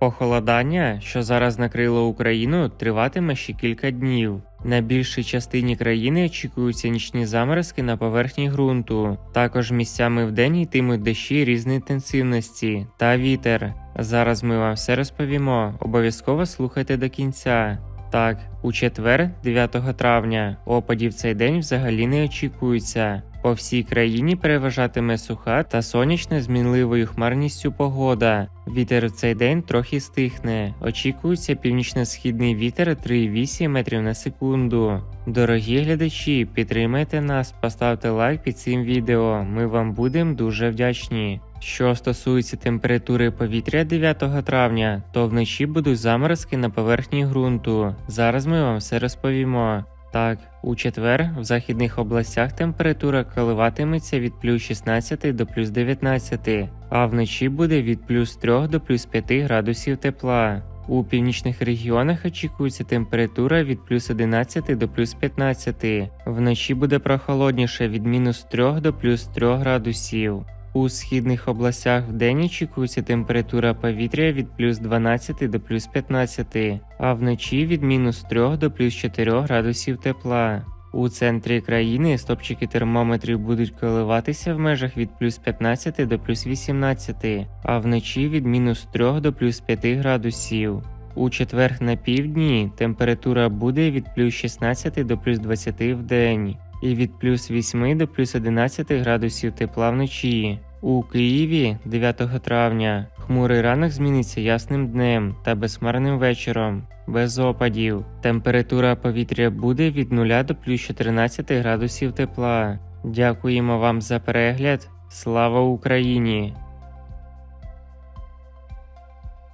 Похолодання, що зараз накрило Україну, триватиме ще кілька днів. На більшій частині країни очікуються нічні заморозки на поверхні ґрунту. Також місцями вдень йтимуть дощі різної інтенсивності та вітер. Зараз ми вам все розповімо. Обов'язково слухайте до кінця. Так, у четвер, 9 травня, опадів цей день взагалі не очікується. По всій країні переважатиме суха та сонячна з мінливою хмарністю погода. Вітер в цей день трохи стихне. Очікується північно-східний вітер 3,8 метрів на секунду. Дорогі глядачі, підтримайте нас, поставте лайк під цим відео. Ми вам будемо дуже вдячні. Що стосується температури повітря 9 травня, то вночі будуть заморозки на поверхні ґрунту. Зараз ми вам все розповімо. Так, у четвер в західних областях температура коливатиметься від плюс 16 до плюс 19, а вночі буде від плюс 3 до плюс 5 градусів тепла. У північних регіонах очікується температура від плюс 11 до плюс 15. Вночі буде прохолодніше від мінус 3 до плюс 3 градусів. У східних областях вдень очікується температура повітря від плюс 12 до плюс 15, а вночі від мінус 3 до плюс 4 градусів тепла. У центрі країни стопчики термометрів будуть коливатися в межах від плюс 15 до плюс 18, а вночі від мінус 3 до плюс 5 градусів. У четвер на півдні температура буде від плюс 16 до плюс 20 в день і від плюс 8 до плюс 11 градусів тепла вночі. У Києві 9 травня хмурий ранок зміниться ясним днем та безмарним вечором, без опадів. Температура повітря буде від 0 до плюс 14 градусів тепла. Дякуємо вам за перегляд. Слава Україні!